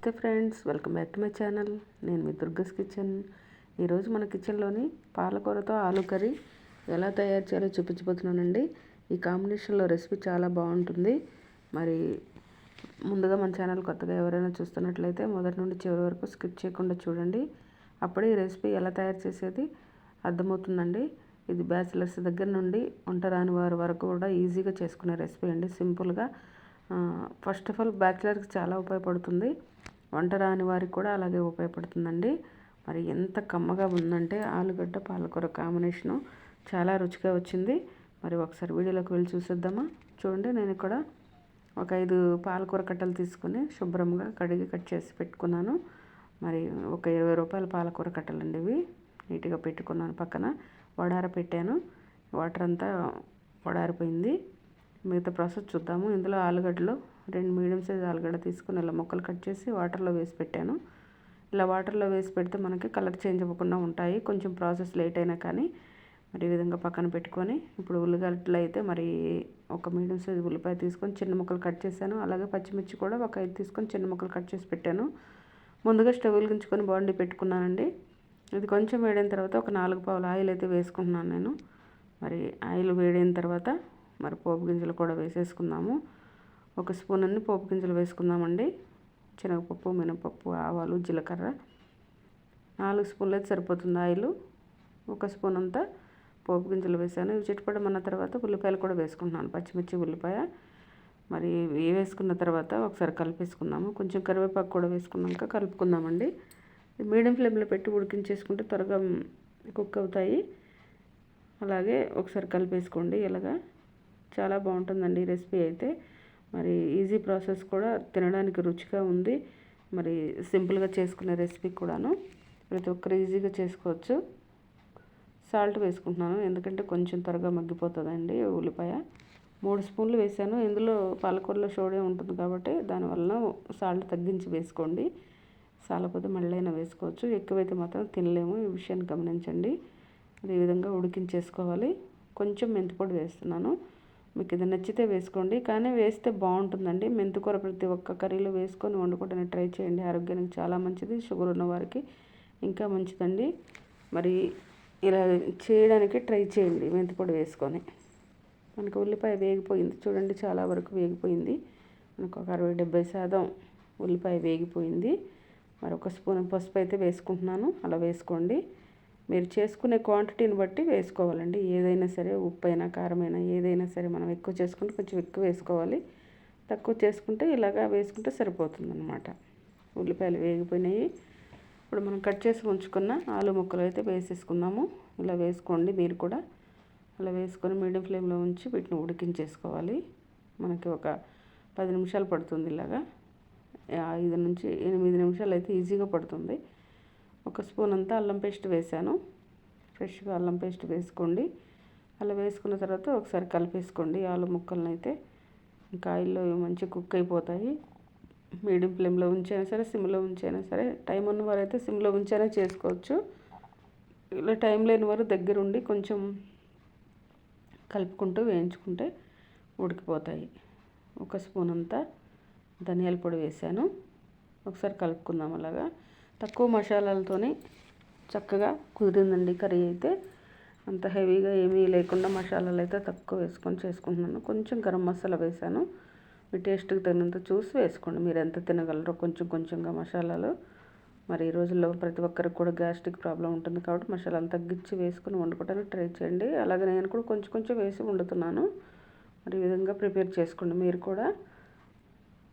నమస్తే friends welcome back to my channel. నేను మీ దుర్గస్ కిచెన్. ఈరోజు మన కిచెన్లోని పాలకూరతో ఆలు కర్రీ ఎలా తయారు చేయాలో చూపించబోతున్నానండి. ఈ కాంబినేషన్లో రెసిపీ చాలా బాగుంటుంది. మరి ముందుగా మన ఛానల్ కొత్తగా ఎవరైనా చూస్తున్నట్లయితే మొదటి నుండి చివరి వరకు స్కిప్ చేయకుండా చూడండి. అప్పుడే ఈ రెసిపీ ఎలా తయారు చేసేది అర్థమవుతుందండి. ఇది బ్యాచిలర్స్ దగ్గర నుండి వంట రాని వారి వరకు కూడా ఈజీగా చేసుకునే రెసిపీ అండి. సింపుల్గా ఫస్ట్ ఆఫ్ ఆల్ బ్యాచిలర్కి చాలా ఉపయోగపడుతుంది. వంట రాని వారికి కూడా అలాగే ఉపయోగపడుతుందండి. మరి ఎంత కమ్మగా ఉందంటే ఆలుగడ్డ పాలకూర కాంబినేషను చాలా రుచిగా వచ్చింది. మరి ఒకసారి వీడియోలోకి వెళ్ళి చూసేద్దామా? చూడండి నేను ఇక్కడ ఒక ఐదు పాలకూర కట్టలు తీసుకుని శుభ్రంగా కడిగి కట్ చేసి పెట్టుకున్నాను. మరి ఒక ఇరవై రూపాయల పాలకూర కట్టలు అండి ఇవి. నీట్గా పెట్టుకున్నాను పక్కన. వడార పెట్టాను. వాటర్ అంతా వడారిపోయింది. మిగతా ప్రాసెస్ చూద్దాము. ఇందులో ఆలుగడ్డలు రెండు మీడియం సైజ్ ఆలుగడ్డ తీసుకుని ఇలా మొక్కలు కట్ చేసి వాటర్లో వేసి పెట్టాను. ఇలా వాటర్లో వేసి పెడితే మనకి కలర్ చేంజ్ అవ్వకుండా ఉంటాయి. కొంచెం ప్రాసెస్ లేట్ అయినా కానీ మరి ఈ విధంగా పక్కన పెట్టుకొని ఇప్పుడు ఉల్లిగడ్డలు అయితే మరి ఒక మీడియం సైజ్ ఉల్లిపాయ తీసుకొని చిన్న ముక్కలు కట్ చేశాను. అలాగే పచ్చిమిర్చి కూడా ఒక ఐదు తీసుకొని చిన్న ముక్కలు కట్ చేసి పెట్టాను. ముందుగా స్టవ్ వెలిగించుకొని బాండి పెట్టుకున్నానండి. ఇది కొంచెం వేడైన తర్వాత ఒక నాలుగు పావులు ఆయిల్ అయితే వేసుకుంటున్నాను నేను. మరి ఆయిల్ వేడైన తర్వాత మరి పోపు గింజలు కూడా వేసేసుకుందాము. ఒక స్పూన్ అన్ని పోపు గింజలు వేసుకుందామండి. శనగపప్పు మినపప్పు ఆవాలు జీలకర్ర. నాలుగు స్పూన్లు అయితే సరిపోతుంది ఆయిల్. ఒక స్పూన్ అంతా పోపు గింజలు వేసాను. ఇవి చిట్టుపడమన్న తర్వాత ఉల్లిపాయలు కూడా వేసుకుంటున్నాను. పచ్చిమిర్చి ఉల్లిపాయ. మరి ఇవి వేసుకున్న తర్వాత ఒకసారి కలిపేసుకుందాము. కొంచెం కరివేపాకు కూడా వేసుకున్నాక కలుపుకుందామండి. మీడియం ఫ్లేమ్లో పెట్టి ఉడికించేసుకుంటే త్వరగా కుక్ అవుతాయి. అలాగే ఒకసారి కలిపేసుకోండి ఇలాగా. చాలా బాగుంటుందండి ఈ రెసిపీ అయితే. మరి ఈజీ ప్రాసెస్ కూడా తినడానికి రుచిగా ఉంది. మరి సింపుల్గా చేసుకునే రెసిపీ కూడాను. ప్రతి ఒక్కరు ఈజీగా చేసుకోవచ్చు. సాల్ట్ వేసుకుంటున్నాను. ఎందుకంటే కొంచెం త్వరగా మగ్గిపోతుందండి ఉల్లిపాయ. మూడు స్పూన్లు వేసాను. ఇందులో పాలకూరలో సోడియం ఉంటుంది కాబట్టి దానివల్ల సాల్ట్ తగ్గించి వేసుకోండి. సాలపోతే మళ్ళీ అయినా వేసుకోవచ్చు. ఎక్కువైతే మాత్రం తినలేము. ఈ విషయాన్ని గమనించండి. ఈ విధంగా ఉడికించేసుకోవాలి. కొంచెం మెంతిపొడి వేస్తున్నాను. మీకు ఇది నచ్చితే వేసుకోండి. కానీ వేస్తే బాగుంటుందండి. మెంతికూర ప్రతి ఒక్క కర్రీలో వేసుకొని వండుకోవడానికి ట్రై చేయండి. ఆరోగ్యానికి చాలా మంచిది. షుగర్ ఉన్న వారికి ఇంకా మంచిదండి. మరి ఇలా చేయడానికి ట్రై చేయండి. మెంతిపొడి వేసుకొని. మనకు ఉల్లిపాయ వేగిపోయింది. చూడండి చాలా వరకు వేగిపోయింది. మనకు ఒక అరవై డెబ్బై శాతం ఉల్లిపాయ వేగిపోయింది. మరి ఒక స్పూన్ పసుపు అయితే వేసుకుంటున్నాను. అలా వేసుకోండి. మీరు చేసుకునే క్వాంటిటీని బట్టి వేసుకోవాలండి. ఏదైనా సరే ఉప్పు అయినా కారమైనా ఏదైనా సరే మనం ఎక్కువ చేసుకుంటే కొంచెం ఎక్కువ వేసుకోవాలి. తక్కువ చేసుకుంటే ఇలాగా వేసుకుంటే సరిపోతుంది అనమాట ఉల్లిపాయలు వేగిపోయినాయి. ఇప్పుడు మనం కట్ చేసి ఉంచుకున్న ఆలు ముక్కలు అయితే వేసేసుకుందాము. ఇలా వేసుకోండి మీరు కూడా. అలా వేసుకొని మీడియం ఫ్లేమ్లో ఉంచి వీటిని ఉడికించేసుకోవాలి. మనకి ఒక పది నిమిషాలు పడుతుంది ఇలాగా. ఐదు నుంచి ఎనిమిది నిమిషాలు అయితే ఈజీగా పడుతుంది. ఒక స్పూన్ అంతా అల్లం పేస్ట్ వేసాను. ఫ్రెష్గా అల్లం పేస్ట్ వేసుకోండి. అలా వేసుకున్న తర్వాత ఒకసారి కలిపేసుకోండి. ఆలు ముక్కలను అయితే ఇంకా ఆయిల్లో మంచి కుక్ అయిపోతాయి. మీడియం ఫ్లేమ్లో ఉంచైనా సరే సిమ్లో ఉంచైనా సరే టైం ఉన్నవారు అయితే సిమ్లో ఉంచైనా చేసుకోవచ్చు. ఇలా టైం లేని వారు దగ్గరుండి కొంచెం కలుపుకుంటూ వేయించుకుంటే ఉడికిపోతాయి. ఒక స్పూన్ అంతా ధనియాల పొడి వేసాను. ఒకసారి కలుపుకుందాం అలాగా. తక్కువ మసాలాలతోనే చక్కగా కుదిరిందండి కర్రీ అయితే. అంత హెవీగా ఏమీ లేకుండా మసాలాలు అయితే తక్కువ వేసుకొని చేసుకుంటున్నాను. కొంచెం గరం మసాలా వేసాను మీ టేస్ట్కి తగినంత చూసి వేసుకోండి. మీరు ఎంత తినగలరో కొంచెం కొంచెంగా మసాలాలు. మరి ఈ రోజుల్లో ప్రతి ఒక్కరికి కూడా గ్యాస్ట్రిక్ ప్రాబ్లం ఉంటుంది కాబట్టి మసాలాలు తగ్గించి వేసుకొని వండుకోవడానికి ట్రై చేయండి. అలాగే నేను కూడా కొంచెం కొంచెం వేసి వండుతున్నాను. మరి ఈ విధంగా ప్రిపేర్ చేసుకోండి. మీరు కూడా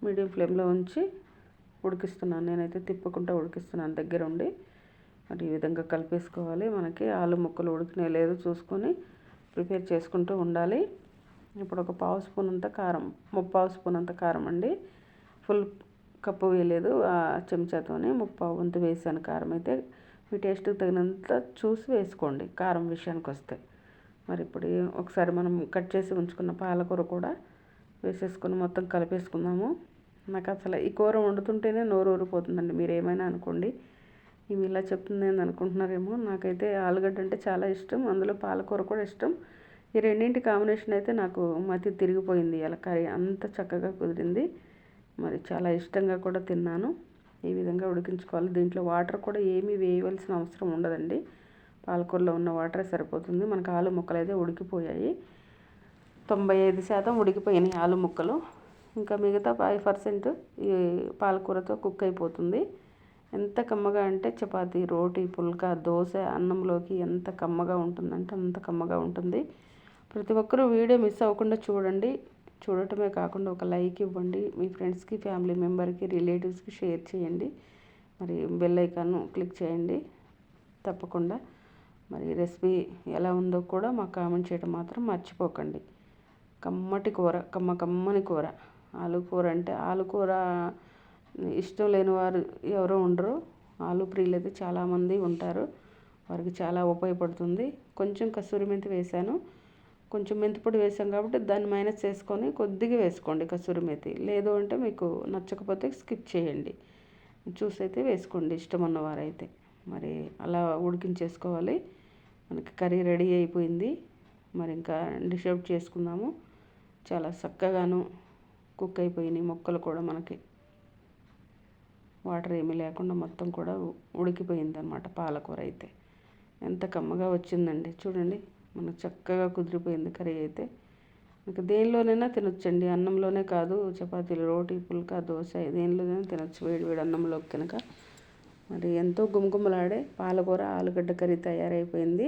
మీడియం ఫ్లేమ్లో ఉంచి ఉడికిస్తున్నాను. నేనైతే తిప్పకుండా ఉడికిస్తున్నాను దగ్గర ఉండి మరి ఈ విధంగా కలిపేసుకోవాలి. మనకి ఆలు ముక్కలు ఉడికినాయి లేదు. చూసుకొని ప్రిపేర్ చేసుకుంటూ ఉండాలి. ఇప్పుడు ఒక పావు స్పూన్ అంత కారం ముప్పావు స్పూన్ అంత కారం అండి. ఫుల్ కప్పు వేయలేదు. ఆ చెంచాతోనే ముప్పావు వంతు వేసాను కారం అయితే. మీ టేస్ట్కి తగినంత చూసి వేసుకోండి కారం విషయానికి వస్తే. మరి ఇప్పుడు ఒకసారి మనం కట్ చేసి ఉంచుకున్న పాలకూర కూడా వేసేసుకొని మొత్తం కలిపేసుకుందాము. నాకు అసలు ఈ కూర వండుతుంటేనే నోరు ఊరిపోతుందండి మీరు ఏమైనా అనుకోండి. ఇవి ఇలా చెప్తుంది అనుకుంటున్నారేమో. నాకైతే ఆలుగడ్డ అంటే చాలా ఇష్టం. అందులో పాలకూర కూడా ఇష్టం. ఈ రెండింటి కాంబినేషన్ అయితే నాకు మతి తిరిగిపోయింది. ఇలా కర్రీ అంత చక్కగా కుదిరింది. మరి చాలా ఇష్టంగా కూడా తిన్నాను. ఈ విధంగా ఉడికించుకోవాలి. దీంట్లో వాటర్ కూడా ఏమీ వేయవలసిన అవసరం ఉండదండి. పాలకూరలో ఉన్న వాటరే సరిపోతుంది. మనకు ఆలు ముక్కలు అయితే ఉడికిపోయాయి. తొంభై ఐదు శాతం ఉడికిపోయినాయి ఆలు ముక్కలు. ఇంకా మిగతా ఫైవ్ పర్సెంట్ ఈ పాలకూరతో కుక్ అయిపోతుంది. ఎంత కమ్మగా అంటే చపాతీ రోటీ పుల్కా దోశ అన్నంలోకి ఎంత కమ్మగా ఉంటుందంటే అంత కమ్మగా ఉంటుంది. ప్రతి ఒక్కరూ వీడియో మిస్ అవ్వకుండా చూడండి. చూడటమే కాకుండా ఒక లైక్ ఇవ్వండి. మీ ఫ్రెండ్స్కి ఫ్యామిలీ మెంబర్కి రిలేటివ్స్కి షేర్ చేయండి. మరి బెల్ ఐకాన్ క్లిక్ చేయండి. తప్పకుండా. మరి రెసిపీ ఎలా ఉందో కూడా మాకు కామెంట్ చేయడం మాత్రం మర్చిపోకండి. కమ్మటి కూర కమ్మ కమ్మని కూర. ఆలు కూర అంటే ఆలు కూర ఇష్టం లేని వారు ఎవరు ఉండరు. ఆలు ప్రియులు అయితే చాలామంది ఉంటారు. వారికి చాలా ఉపయోగపడుతుంది. కొంచెం కస్తూరి మెంతి వేశాను. కొంచెం మెంతిపొడి వేసాం కాబట్టి దాన్ని మైనస్ చేసుకొని కొద్దిగా వేసుకోండి కస్తూరి మేతి. లేదు అంటే మీకు నచ్చకపోతే స్కిప్ చేయండి. చూసి అయితే వేసుకోండి ఇష్టం ఉన్నవారైతే మరి అలా ఉడికించేసుకోవాలి. మనకి కర్రీ రెడీ అయిపోయింది. మరి ఇంకా డిష్ అవుట్ చేసుకుందాము. చాలా చక్కగాను కుక్ అయిపోయినాయి మొక్కలు కూడా మనకి. వాటర్ ఏమీ లేకుండా మొత్తం కూడా ఉడికిపోయింది అనమాట పాలకూర అయితే. ఎంత కమ్మగా వచ్చిందండి. చూడండి మనకు చక్కగా కుదిరిపోయింది కర్రీ అయితే. ఇంకా దేనిలోనైనా తినొచ్చండి. అన్నంలోనే కాదు చపాతీలు రోటీ పుల్కా దోశ దేనిలోనైనా తినొచ్చు. వేడి వేడి అన్నంలోకి కనుక. మరి ఎంతో గుమగుమలాడే పాలకూర ఆలుగడ్డ కర్రీ తయారైపోయింది.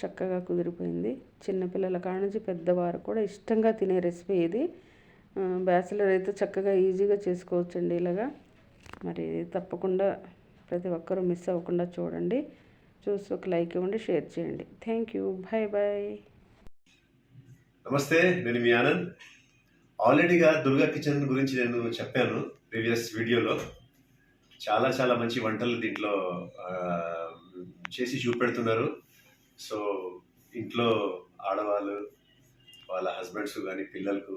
చక్కగా కుదిరిపోయింది. చిన్నపిల్లల కాడ నుంచి పెద్దవారు కూడా ఇష్టంగా తినే రెసిపీ ఇది. బ్యాచిలర్ అయితే చక్కగా ఈజీగా చేసుకోవచ్చండి ఇలాగా. మరి తప్పకుండా ప్రతి ఒక్కరూ మిస్ అవ్వకుండా చూడండి. చూసి ఒక లైక్ ఇవ్వండి షేర్ చేయండి. Thank you. Bye bye. నమస్తే నేను మీ ఆనంద్. ఆల్రెడీగా దుర్గా కిచెన్ గురించి నేను చెప్పాను ప్రీవియస్ వీడియోలో. చాలా చాలా మంచి వంటలు దీంట్లో చేసి చూపెడుతున్నారు. సో ఇంట్లో ఆడవాళ్ళు వాళ్ళ హస్బెండ్స్ కానీ పిల్లలకు